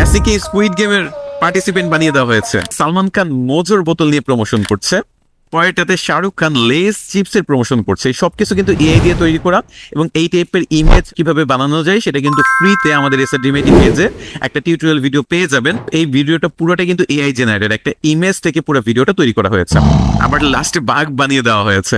মেসিকে স্কুইড গেমের পার্টিসিপেন্ট বানিয়ে দেওয়া হয়েছে। সালমান খান মোজোর বোতল নিয়ে প্রমোশন করছে। পরেরটাতে শাহরুখ খান লেস চিপসের প্রমোশন করছে। এই সবকিছু কিন্তু এআই দিয়ে তৈরি করা এবং এই টাইপের ইমেজ কীভাবে বানানো যায় সেটা কিন্তু ফ্রিতে আমাদের এসআর ডিমেটি পেজে একটা টিউটোরিয়াল ভিডিও পেয়ে যাবেন। এই ভিডিওটা পুরোটা কিন্তু এআই জেনারেটেড একটা ইমেজ থেকে পুরো ভিডিওটা তৈরি করা হয়েছে। আবার লাস্টে বাঘ বানিয়ে দেওয়া হয়েছে।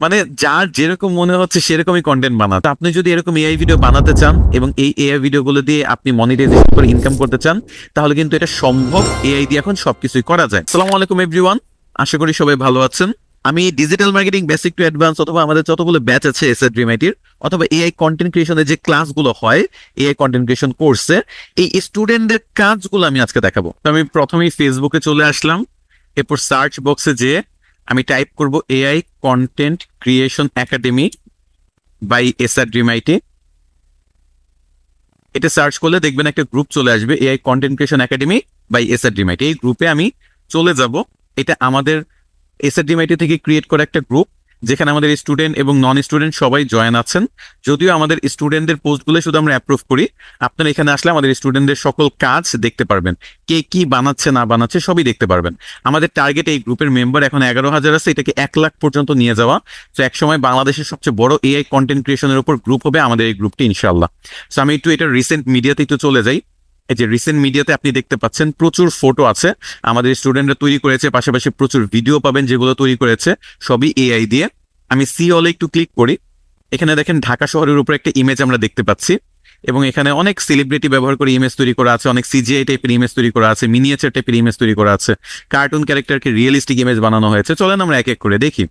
মানে যার যেরকম মনে হচ্ছে সেরকমই কন্টেন্ট বানাতে। আপনি যদি এরকম এআই ভিডিও বানাতে চান এবং এই এআই ভিডিওগুলো দিয়ে আপনি মনিটাইজেশন করে ইনকাম করতে চান, তাহলে কিন্তু এটা সম্ভব এআই দিয়ে এখন সবকিছুই করা যায়। আসসালামু আলাইকুম এভরিওয়ান আশা করি সবাই ভালো আছেন। আমি digital marketing basic to advance অথবা আমাদের যতগুলো ব্যাচ আছে এস এর ড্রিমাইটির অথবা এআই কন্টেন্ট ক্রিয়েশনের যে ক্লাসগুলো হয় এআই কন্টেন্ট ক্রিয়েশন কোর্সে এই স্টুডেন্টদের কাজগুলো আমি আজকে দেখাবো। তো আমি প্রথমেই ফেসবুকে চলে আসলাম। এরপর সার্চ বক্সে যেয়ে আমি টাইপ করব AI content creation academy by S R Dreamity এটা সার্চ করলে দেখবেন একটা গ্রুপ চলে আসবে AI content creation academy by S R Dreamity এই গ্রুপে আমি চলে যাব। এটা আমাদের এস আর ড্রিমাইটি থেকে ক্রিয়েট করা একটা গ্রুপ যেখানে আমাদের স্টুডেন্ট এবং নন স্টুডেন্ট সবাই জয়েন আছেন। যদিও আমাদের স্টুডেন্টদের পোস্টগুলো শুধু আমরা অ্যাপ্রুভ করি, আপনারা এখানে আসলে আমাদের স্টুডেন্টদের সকল কাজ দেখতে পারবেন। কে কি বানাচ্ছে, না বানাচ্ছে সবই দেখতে পারবেন। আমাদের টার্গেট এই গ্রুপের মেম্বার এখন এগারো হাজার আছে, এটাকে এক লাখ পর্যন্ত নিয়ে যাওয়া। তো একসময় বাংলাদেশের সবচেয়ে বড় এআই কন্টেন্ট ক্রিয়েশনের উপর গ্রুপ হবে আমাদের এই গ্রুপটি ইনশাল্লাহ সো আমি একটু এটা রিসেন্ট মিডিয়াতে একটু চলে যাই। এই যে রিসেন্ট মিডিয়াতে আপনি দেখতে পাচ্ছেন প্রচুর ফটো আছে। আমাদের স্টুডেন্টরা তৈরি করেছে, পাশাপাশি প্রচুর ভিডিও পাবেন যেগুলো তৈরি করেছে, সবই এআই দিয়ে। আমি সি অলে একটু ক্লিক করি। এখানে দেখেন ঢাকা শহরের উপর একটা ইমেজ আমরা দেখতে পাচ্ছি। এবং এখানে অনেক সেলিব্রিটি ব্যবহার করে ইমেজ তৈরি করা আছে, অনেক সিজিআই টাইপের ইমেজ তৈরি করা আছে মিনিয়েচার টাইপের ইমেজ তৈরি করা আছে। কার্টুন ক্যারেক্টারকে রিয়েলিস্টিক ইমেজ বানানো হয়েছে। চলেন আমরা এক এক করে দেখি।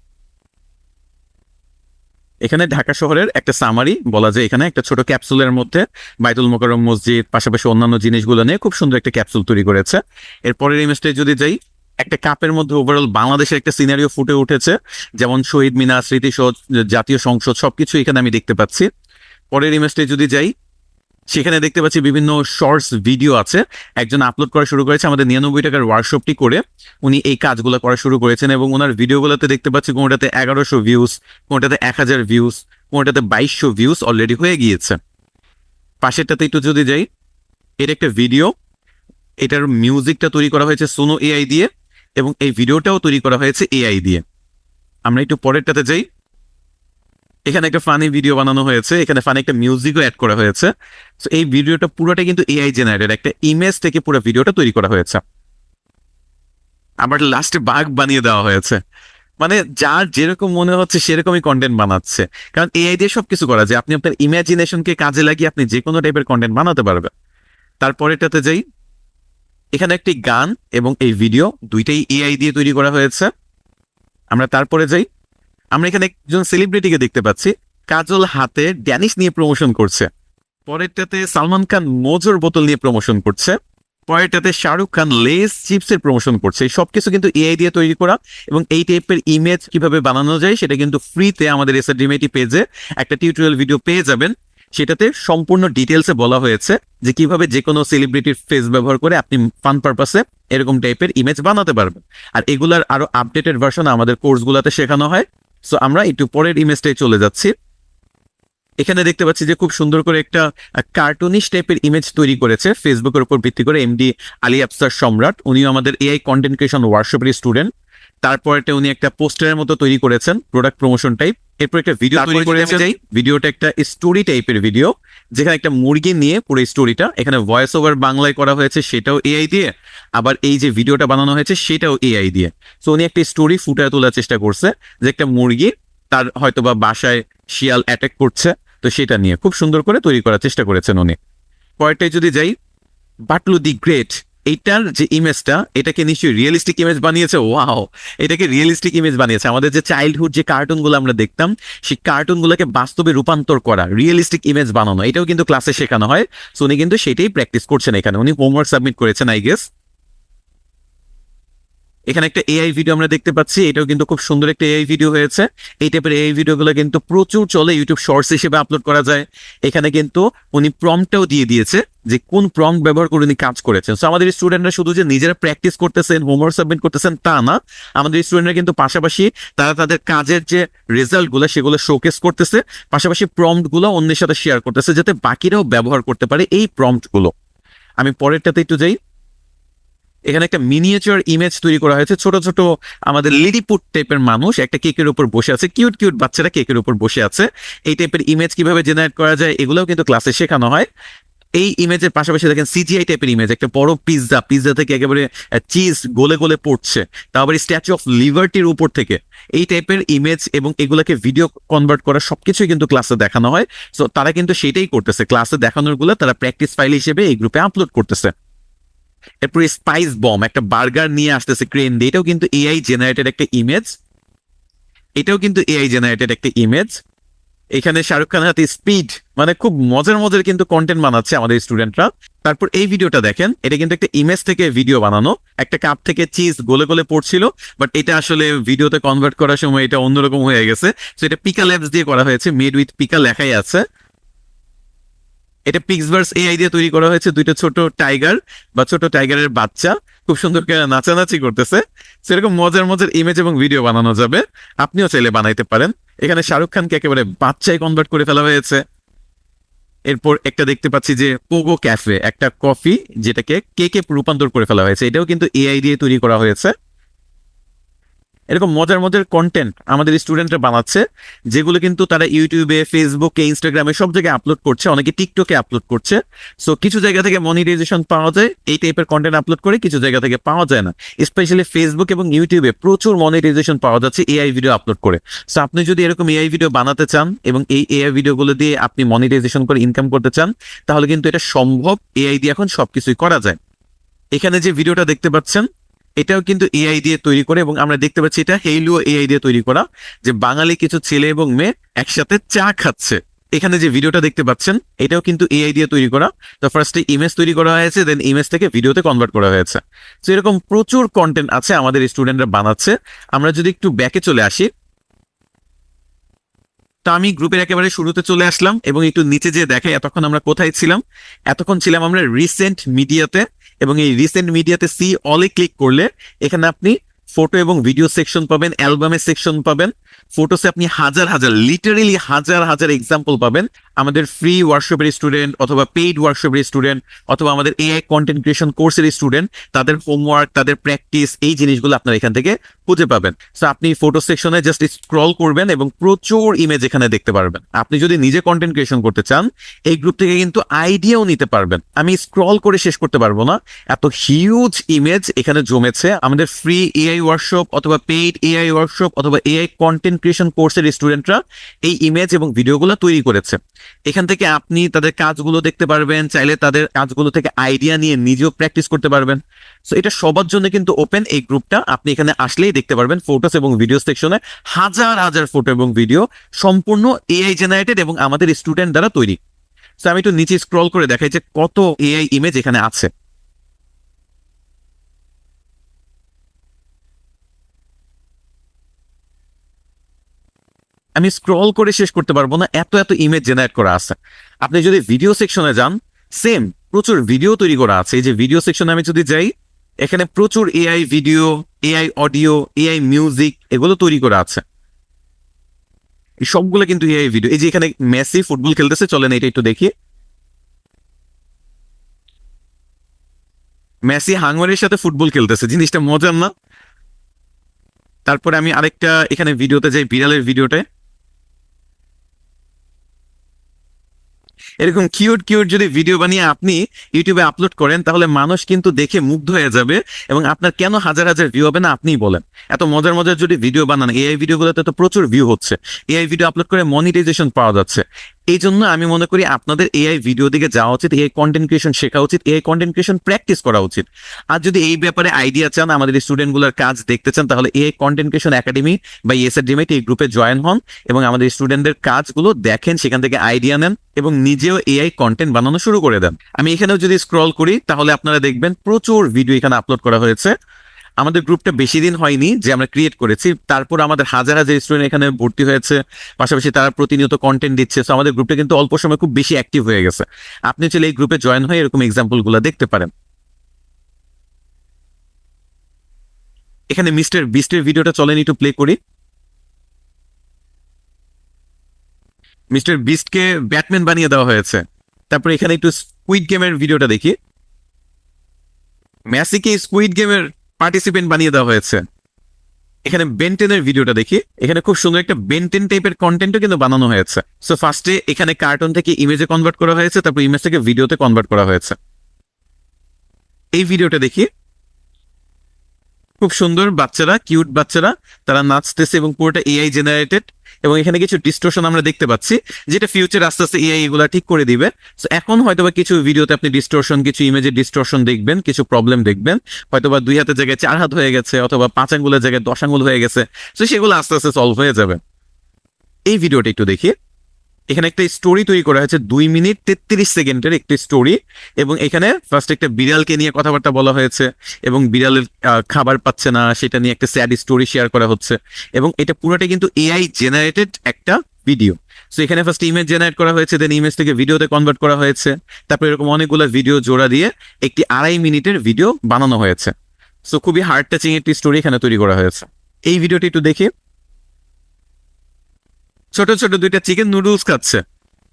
এখানে ঢাকা শহরের একটা সামারি বলা যায় এখানে একটা ছোট ক্যাপসুলের মধ্যে বাইতুল মোকারম মসজিদ, পাশাপাশি অন্যান্য জিনিসগুলো নিয়ে খুব সুন্দর একটা ক্যাপসুল তৈরি করেছে। এরপরের ইমেজটাই যদি যাই, একটা কাপের মধ্যে ওভারঅল বাংলাদেশের একটা সিনারিও ফুটে উঠেছে, যেমন শহীদ মিনার, স্মৃতিসৌধ, জাতীয় সংসদ, সবকিছু এখানে আমি দেখতে পাচ্ছি। পরের ইমেজটাই যদি যাই সেখানে দেখতে পাচ্ছি বিভিন্ন শর্টস ভিডিও আছে। একজন আপলোড করা শুরু করেছে আমাদের নিরানব্বই টাকার ওয়ার্কশপটি করে। উনি এই কাজগুলো করা শুরু করেছেন এবং ওনার ভিডিওগুলোতে দেখতে পাচ্ছি কোনোটাতে এগারোশো ভিউজ কোনোটাতে এক হাজার ভিউজ কোনোটাতে বাইশশো ভিউজ অলরেডি হয়ে গিয়েছে। পাশেরটাতে একটু যদি যাই এটা একটা ভিডিও এটার মিউজিকটা তৈরি করা হয়েছে সোনো এআই দিয়ে এবং এই ভিডিওটাও তৈরি করা হয়েছে এআই দিয়ে। আমরা একটু পরেরটাতে যাই। এখানে একটা ফানি ভিডিও বানানো হয়েছে, এখানে ফানি একটা মিউজিকও অ্যাড করা হয়েছে। তো এই ভিডিওটা পুরোটা কিন্তু এআই জেনারেটেড একটা ইমেজ থেকে পুরো ভিডিওটা তৈরি করা হয়েছে। আবার লাস্টে বাঘ বানিয়ে দেওয়া হয়েছে। মানে যার যেরকম মনে হচ্ছে, সেরকমই কন্টেন্ট বানাচ্ছে। কারণ এআই দিয়ে সবকিছু করা যায়। আপনি আপনার ইমাজিনেশনকে কাজে লাগিয়ে আপনি যে কোনো টাইপের কন্টেন্ট বানাতে পারবেন। তারপরেটাতে যাই। এখানে একটি গান এবং এই ভিডিও দুইটাই এআই দিয়ে তৈরি করা হয়েছে। আমরা তারপরে যাই। আমরা এখানে একজন সেলিব্রিটিকে দেখতে পাচ্ছি। কাজল হাতে ড্যানিশ নিয়ে প্রমোশন করছে। পরেরটাতে সালমান খান মোজোর বোতল নিয়ে প্রমোশন করছে। পরেরটাতে শাহরুখ খান লেস চিপসের প্রমোশন করছে। এই সবকিছু কিন্তু এআই দিয়ে তৈরি করা এবং এই টাইপের ইমেজ কীভাবে বানানো যায় সেটা কিন্তু ফ্রিতে আমাদের এসআর পেজে একটা টিউটোরিয়াল ভিডিও পেয়ে যাবেন। সেটাতে সম্পূর্ণ ডিটেলসে বলা হয়েছে যে কীভাবে যে কোনো সেলিব্রিটির ফেস ব্যবহার করে আপনি ফান পারপাসে এরকম টাইপের ইমেজ বানাতে পারবেন। আর এগুলার আরও আপডেটেড ভার্সন আমাদের কোর্সগুলোতে শেখানো হয়। সো আমরা একটু পরের ইমেজটাই চলে যাচ্ছি। এখানে দেখতে পাচ্ছি যে খুব সুন্দর করে একটা কার্টুনিশ টাইপের ইমেজ তৈরি করেছে। ফেসবুকের উপর ভিত্তি করে এমডি আলী আফসার সম্রাট। উনিও আমাদের এআই কন্টেন্ট ক্রিয়েশন ওয়ার্কশপের স্টুডেন্ট তারপরে উনি একটা পোস্টারের মতো তৈরি করেছেন প্রোডাক্ট প্রমোশন টাইপ এরপর একটা ভিডিও তৈরি করেছে ভিডিওটা একটা স্টোরি টাইপের ভিডিও যেখানে একটা মুরগি নিয়ে পুরো স্টোরিটা এখানে ভয়েস ওভার বাংলায় করা হয়েছে সেটাও এআই দিয়ে। আবার এই যে ভিডিওটা বানানো হয়েছে সেটাও এআই দিয়ে। সো উনি একটা স্টোরি ফুটায় তোলার চেষ্টা করছে যে একটা মুরগি তার হয়তো বা বাসায় শিয়াল অ্যাটাক করছে তো সেটা নিয়ে। খুব সুন্দর করে তৈরি করার চেষ্টা করেছেন উনি। পরেরটায় যদি যাই বাটলু দি গ্রেট এইটার যে ইমেজটা এটাকে নিশ্চয়ই রিয়েলিস্টিক ইমেজ বানিয়েছে? ওয়াও এটাকে রিয়েলিস্টিক ইমেজ বানিয়েছে। আমাদের যে চাইল্ডহুড যে কার্টুনগুলো আমরা দেখতাম, সেই কার্টুনগুলোকে বাস্তবে রূপান্তর করা রিয়েলিস্টিক ইমেজ বানানো, এটাও কিন্তু ক্লাসে শেখানো হয়। সো উনি কিন্তু সেটাই প্র্যাকটিস করছেন এখানে। উনি হোমওয়ার্ক সাবমিট করেছেন আই গেস এখানে একটা এআই ভিডিও আমরা দেখতে পাচ্ছি, এটাও কিন্তু খুব সুন্দর একটা এআই ভিডিও হয়েছে। এই টাইপের এআই ভিডিওগুলো কিন্তু প্রচুর চলে ইউটিউব শর্টস হিসেবে আপলোড করা যায়। এখানে কিন্তু উনি প্রমটাও দিয়ে দিয়েছে। যে কোন প্রম ব্যবহার করে উনি কাজ করেছেন। সো আমাদের স্টুডেন্টরা শুধু যে নিজেরা প্র্যাকটিস করতেছেন হোমওয়ার্ক সাবমিট করতেছেন, তা না। আমাদের স্টুডেন্টরা কিন্তু পাশাপাশি তারা তাদের কাজের যে রেজাল্টগুলো সেগুলো শোকেস করতেছে। পাশাপাশি প্রম্পটগুলো অন্যের সাথে শেয়ার করতেছে, যাতে বাকিরাও ব্যবহার করতে পারে এই প্রম্পটগুলো আমি পরেরটাতে একটু যাই। এখানে একটা মিনিয়েচার ইমেজ তৈরি করা হয়েছে। ছোট ছোট আমাদের লিলিপুট টাইপের মানুষ, একটা কেকের উপর বসে আছে। কিউট কিউট বাচ্চারা কেকের উপর বসে আছে। এই টাইপের ইমেজ কীভাবে জেনারেট করা যায়, এগুলোও কিন্তু ক্লাসে শেখানো হয়। এই ইমেজের পাশাপাশি দেখেন সিজিআই টাইপের ইমেজ একটা বড় পিৎজা পিৎজা থেকে একেবারে চিজ গোলে গোলে পড়ছে। তারপরে স্ট্যাচু অফ লিবার্টির উপর থেকে। এই টাইপের ইমেজ এবং এগুলোকে ভিডিও কনভার্ট করা সবকিছুই কিন্তু ক্লাসে দেখানো হয়। সো তারা কিন্তু সেটাই করতেছে। ক্লাসে দেখানোরগুলো তারা প্র্যাকটিস ফাইল হিসেবে এই গ্রুপে আপলোড করতেছে। এরপরে স্পাইস বম একটা বার্গার নিয়ে আসতেছে ক্রেন দিয়ে। এটাও কিন্তু এআই জেনারেটেড একটা ইমেজ এটাও কিন্তু এআই জেনারেটেড একটা ইমেজ এখানে শাহরুখ খানের হাতে স্পিড মানে খুব মজার মজার কিন্তু কন্টেন্ট বানাচ্ছে আমাদের স্টুডেন্টরা তারপর এই ভিডিওটা দেখেন, এটা কিন্তু একটা ইমেজ থেকে ভিডিও বানানো, একটা কাপ থেকে চিজ গোলে গোলে পড়ছিল বাট এটা আসলে ভিডিওতে কনভার্ট করার সময় এটা অন্যরকম হয়ে গেছে। তো এটা পিকা ল্যাবস দিয়ে করা হয়েছে মেড উইথ পিকা লেখাই আছে। এটা পিক্সবার্স এআই দিয়ে তৈরি করা হয়েছে, দুইটা ছোট টাইগার বা ছোট টাইগারের বাচ্চা। খুব সুন্দর করে নাচানাচি করতেছে। সেরকম মজার মজার ইমেজ এবং ভিডিও বানানো যাবে। আপনিও চাইলে বানাইতে পারেন। এখানে শাহরুখ খানকে একেবারে বাচ্চায় কনভার্ট করে ফেলা হয়েছে। এরপর একটা দেখতে পাচ্ছি যে পোগো ক্যাফে একটা কফি যেটাকে কেকে রূপান্তর করে ফেলা হয়েছে। এটাও কিন্তু এআই দিয়ে তৈরি করা হয়েছে। এরকম মজার মজার কন্টেন্ট আমাদের স্টুডেন্টরা বানাচ্ছে, যেগুলো কিন্তু তারা ইউটিউবে ফেসবুকে ইনস্টাগ্রামে সব জায়গায় আপলোড করছে, অনেকে টিকটকে আপলোড করছে। সো কিছু জায়গা থেকে মনিটাইজেশন পাওয়া যায়, এই টাইপের কন্টেন্ট আপলোড করে কিছু জায়গা থেকে পাওয়া যায় না। স্পেশালি ফেসবুক এবং ইউটিউবে প্রচুর মনিটাইজেশন পাওয়া যাচ্ছে এআই ভিডিও আপলোড করে। সো আপনি যদি এরকম এআই ভিডিও বানাতে চান এবং এই এআই ভিডিওগুলো দিয়ে আপনি মনিটাইজেশন করে ইনকাম করতে চান, তাহলে কিন্তু এটা সম্ভব। এআই দিয়ে এখন সবকিছুই করা যায়। এখানে যে ভিডিওটা দেখতে পাচ্ছেন এটাও কিন্তু এআই দিয়ে তৈরি করে এবং আমরা দেখতে পাচ্ছি এটা হেইলুও এআই দিয়ে তৈরি করা, যে বাঙালি কিছু ছেলে এবং মেয়ে একসাথে চা খাচ্ছে। এখানে যে ভিডিওটা দেখতে পাচ্ছেন, এটাও কিন্তু এআই দিয়ে তৈরি করা। তো ফার্স্টে ইমেজ তৈরি করা হয়েছে দেন ইমেজ থেকে ভিডিওতে কনভার্ট করা হয়েছে। তো এরকম প্রচুর কন্টেন্ট আছে আমাদের স্টুডেন্টরা বানাচ্ছে। আমরা যদি একটু ব্যাকে চলে আসি। তো আমি গ্রুপের একেবারে শুরুতে চলে আসলাম এবং একটু নিচে যেয়ে দেখাই এতক্ষণ আমরা কোথায় ছিলাম। এতক্ষণ ছিলাম আমরা রিসেন্ট মিডিয়াতে এবং এই রিসেন্ট মিডিয়াতে সি অলে ক্লিক করলে এখানে আপনি ফটো এবং ভিডিও সেকশন পাবেন অ্যালবামের সেকশন পাবেন। ফটোসে আপনি হাজার হাজার লিটারেলি হাজার হাজার এক্সাম্পল পাবেন। আমাদের ফ্রি ওয়ার্কশপের স্টুডেন্ট অথবা পেইড ওয়ার্কশপের স্টুডেন্ট অথবা আমাদের এআই কন্টেন্ট ক্রিয়েশন কোর্সের স্টুডেন্ট তাদের হোমওয়ার্ক তাদের প্র্যাকটিস এই জিনিসগুলো আপনারা এখান থেকে খুঁজে পাবেন। সো আপনি ফটো সেকশনে জাস্ট স্ক্রল করবেন এবং প্রচুর ইমেজ এখানে দেখতে পারবেন। আপনি যদি নিজে কন্টেন্ট ক্রিয়েশন করতে চান, এই গ্রুপ থেকে কিন্তু আইডিয়াও নিতে পারবেন। আমি স্ক্রল করে শেষ করতে পারব না। এত হিউজ ইমেজ এখানে জমেছে। আমাদের ফ্রি এআই ওয়ার্কশপ অথবা পেইড এআই ওয়ার্কশপ অথবা এআই কন্টেন্ট ক্রিয়েশন কোর্সের স্টুডেন্টরা এই ইমেজ এবং ভিডিওগুলো তৈরি করেছে। এখান থেকে আপনি তাদের কাজগুলো দেখতে পারবেন, চাইলে তাদের কাজগুলো থেকে আইডিয়া নিয়ে নিজেও প্র্যাকটিস করতে পারবেন। সো এটা সবার জন্য কিন্তু ওপেন এই গ্রুপটা আপনি এখানে আসলেই দেখতে পারবেন ফটোস এবং ভিডিও সেকশনে হাজার হাজার ফটো এবং ভিডিও সম্পূর্ণ এআই জেনারেটেড এবং আমাদের স্টুডেন্ট দ্বারা তৈরি। সো আমি একটু নিচে স্ক্রল করে দেখাই যে কত এআই ইমেজ এখানে আছে। আমি স্ক্রল করে শেষ করতে পারব না, এত এত ইমেজ জেনারেট করা আছে। আপনি যদি ভিডিও সেকশনে যান সেম প্রচুর ভিডিও তৈরি করা আছে। এই যে ভিডিও সেকশনে আমি যদি যাই এখানে প্রচুর AI video AI audio AI music এগুলো তৈরি করা আছে। সবগুলো কিন্তু এআই ভিডিও এই যে এখানে মেসি ফুটবল খেলতেছে, চলেন এটা একটু দেখি। মেসি হাঙ্গরের সাথে ফুটবল খেলতেছে, জিনিসটা মজার না? তারপরে আমি আরেকটা এখানে ভিডিওতে যাই, বিড়ালের ভিডিওতে এরকম কিউট কিউট যদি ভিডিও বানিয়ে আপনি ইউটিউবে আপলোড করেন, তাহলে মানুষ কিন্তু দেখে মুগ্ধ হয়ে যাবে এবং আপনার কেন হাজার হাজার ভিউ হবে না আপনিই বলেন। এত মজার মজার যদি ভিডিও বানান এআই ভিডিওগুলোতে তো প্রচুর ভিউ হচ্ছে। এআই ভিডিও আপলোড করে মনিটাইজেশন পাওয়া যাচ্ছে। এই জন্য আমি মনে করি আপনাদের এআই ভিডিও দিকে যাওয়া উচিত এআই কন্টেন্ট ক্রিয়েশন শেখা উচিত এআই কন্টেন্ট ক্রিয়েশন প্র্যাকটিস করা উচিত। আর যদি এই ব্যাপারে আইডিয়া চান, আমাদের স্টুডেন্টগুলোর কাজ দেখতে চান, তাহলে এআই কন্টেন্ট ক্রিয়েশন একাডেমি বা এসএডিএমআইটি এই গ্রুপে জয়েন হন এবং আমাদের স্টুডেন্টদের কাজগুলো দেখেন, সেখান থেকে আইডিয়া নেন। এবং নিজেও এআই কন্টেন্ট বানানো শুরু করে দেন। আমি এখানেও যদি স্ক্রল করি, তাহলে আপনারা দেখবেন প্রচুর ভিডিও এখানে আপলোড করা হয়েছে। আমাদের গ্রুপটা বেশি দিন হয়নি, যে আমরা ক্রিয়েট করেছি। তারপর আমাদের হাজার হাজার স্টুডেন্ট এখানে ভর্তি হয়েছে। পাশাপাশি তারা প্রতিনিয়ত কন্টেন্ট দিচ্ছে। তো আমাদের গ্রুপটা কিন্তু অল্প সময় খুব বেশি অ্যাক্টিভ হয়ে গেছে। আপনি চলে এই গ্রুপে জয়েন হয়ে এরকম এক্সাম্পলগুলো দেখতে পারেন। এখানে মিস্টার বিস্টের ভিডিওটা চলেন, একটু প্লে করি। মিস্টার বিস্টকে ব্যাটম্যান বানিয়ে দেওয়া হয়েছে। তারপর এখানে একটু স্কুইড গেমের ভিডিওটা দেখি। ম্যাসিকে স্কুইড গেমের পার্টিসিপেন্ট বানিয়ে দেওয়া হয়েছে। এখানে বেন্টেনের ভিডিওটা দেখি। এখানে খুব সুন্দর একটা বেন্টেন টাইপের কন্টেন্টও কিন্তু বানানো হয়েছে। সো ফার্স্টে এখানে কার্টুন থেকে ইমেজে কনভার্ট করা হয়েছে, তারপর ইমেজ থেকে ভিডিওতে কনভার্ট করা হয়েছে। এই ভিডিওটা দেখি। খুব সুন্দর বাচ্চারা কিউট বাচ্চারা, তারা নাচতেছে এবং পুরোটা এআই জেনারেটেড এবং এখানে কিছু ডিস্টোশন আমরা দেখতে পাচ্ছি, যেটা ফিউচার আস্তে আস্তে এআই এগুলো ঠিক করে দিবে। সো এখন হয়তোবা কিছু ভিডিওতে আপনি ডিস্টোশন কিছু ইমেজের ডিস্টোশন দেখবেন, কিছু প্রবলেম দেখবেন। হয়তোবা দুই হাতের জায়গায় চার হাত হয়ে গেছে, অথবা পাঁচ আঙ্গুলের জায়গায় দশ আঙ্গুল হয়ে গেছে। তো সেগুলো আস্তে আস্তে সলভ হয়ে যাবে। এই ভিডিওটা একটু দেখি। এখানে একটা স্টোরি তৈরি করা হয়েছে দুই মিনিট তেত্রিশ সেকেন্ডের একটি স্টোরি এবং এখানে ফার্স্ট একটা বিড়ালকে নিয়ে কথাবার্তা বলা হয়েছে এবং বিড়ালের খাবার পাচ্ছে না, সেটা নিয়ে একটা স্যাড স্টোরি শেয়ার করা হচ্ছে এবং এটা পুরোটা কিন্তু এআই জেনারেটেড একটা ভিডিও সো এখানে ফার্স্ট ইমেজ জেনারেট করা হয়েছে দেন ইমেজ থেকে ভিডিওতে কনভার্ট করা হয়েছে, তারপর এরকম অনেকগুলো ভিডিও জোড়া দিয়ে একটি আড়াই মিনিটের ভিডিও বানানো হয়েছে। সো খুবই হার্ড টাচিং একটি স্টোরি এখানে তৈরি করা হয়েছে। এই ভিডিওটি একটু দেখি। ছোট ছোট দুইটা চিকেন নুডলস খাচ্ছে।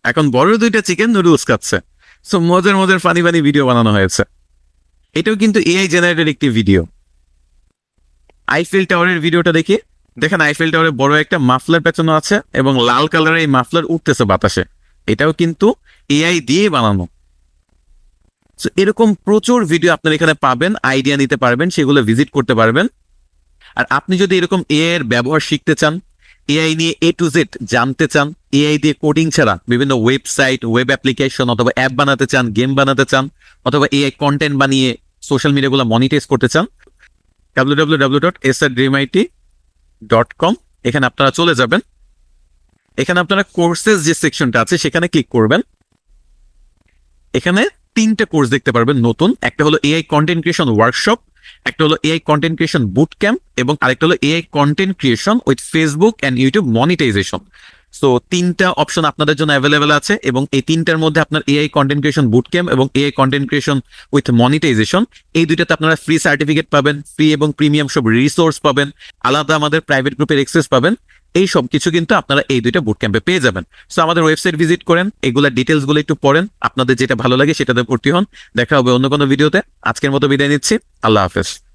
এখন বড় দুইটা চিকেন নুডলস খাচ্ছে। সো মজার মজার ফানি ফানি ভিডিও বানানো হয়েছে। এটাও কিন্তু এআই জেনারেটেড একটি ভিডিও আইফেল টাওয়ারের ভিডিওটা দেখি। দেখেন আইফেল টাওয়ারে বড় একটা মাফলার পেছনে আছে এবং লাল কালারের এই মাফলার উঠতেছে বাতাসে। এটাও কিন্তু এআই দিয়ে বানানো। So, এরকম প্রচুর ভিডিও আপনার এখানে পাবেন আইডিয়া নিতে পারবেন সেগুলো ভিজিট করতে পারবেন। আর আপনি যদি এরকম এআই এর ব্যবহার শিখতে চান এআই নিয়ে এ টু জেড জানতে চান, এআই দিয়ে কোডিং ছাড়া বিভিন্ন ওয়েবসাইট ওয়েব অ্যাপ্লিকেশন অথবা অ্যাপ বানাতে চান গেম বানাতে চান, অথবা এআই কন্টেন্ট বানিয়ে সোশ্যাল মিডিয়াগুলো মনিটাইজ করতে চান W dot S R dot com এখানে আপনারা চলে যাবেন। এখানে আপনারা কোর্সেস যে সেকশনটা আছে, সেখানে ক্লিক করবেন। এখানে তিনটে কোর্স দেখতে পারবেন নতুন। একটা হলো এআই কন্টেন্ট ক্রিয়েশন ওয়ার্কশপ একটা হলো AI content creation boot camp এবং আরেকটা হলো AI content creation with Facebook and YouTube monetization so তিনটা অপশন আপনাদের জন্য অ্যাভেলেবেল আছে এবং এই তিনটার মধ্যে আপনার AI content creation boot camp এবং AI content creation with monetization এই দুইটাতে আপনারা ফ্রি সার্টিফিকেট পাবেন ফ্রি এবং প্রিমিয়াম সব রিসোর্স পাবেন, আলাদা আমাদের প্রাইভেট গ্রুপের এক্সেস পাবেন। এই সব কিছু কিন্তু আপনারা এই দুইটা বুট ক্যাম্পে পেয়ে যাবেন। সো আমাদের ওয়েবসাইট ভিজিট করেন, এগুলা ডিটেলসগুলো একটু পড়েন, আপনাদের যেটা ভালো লাগে সেটাতে ভর্তি হন। দেখা হবে অন্য কোনো ভিডিওতে আজকের মতো বিদায় নিচ্ছি। আল্লাহ হাফেজ।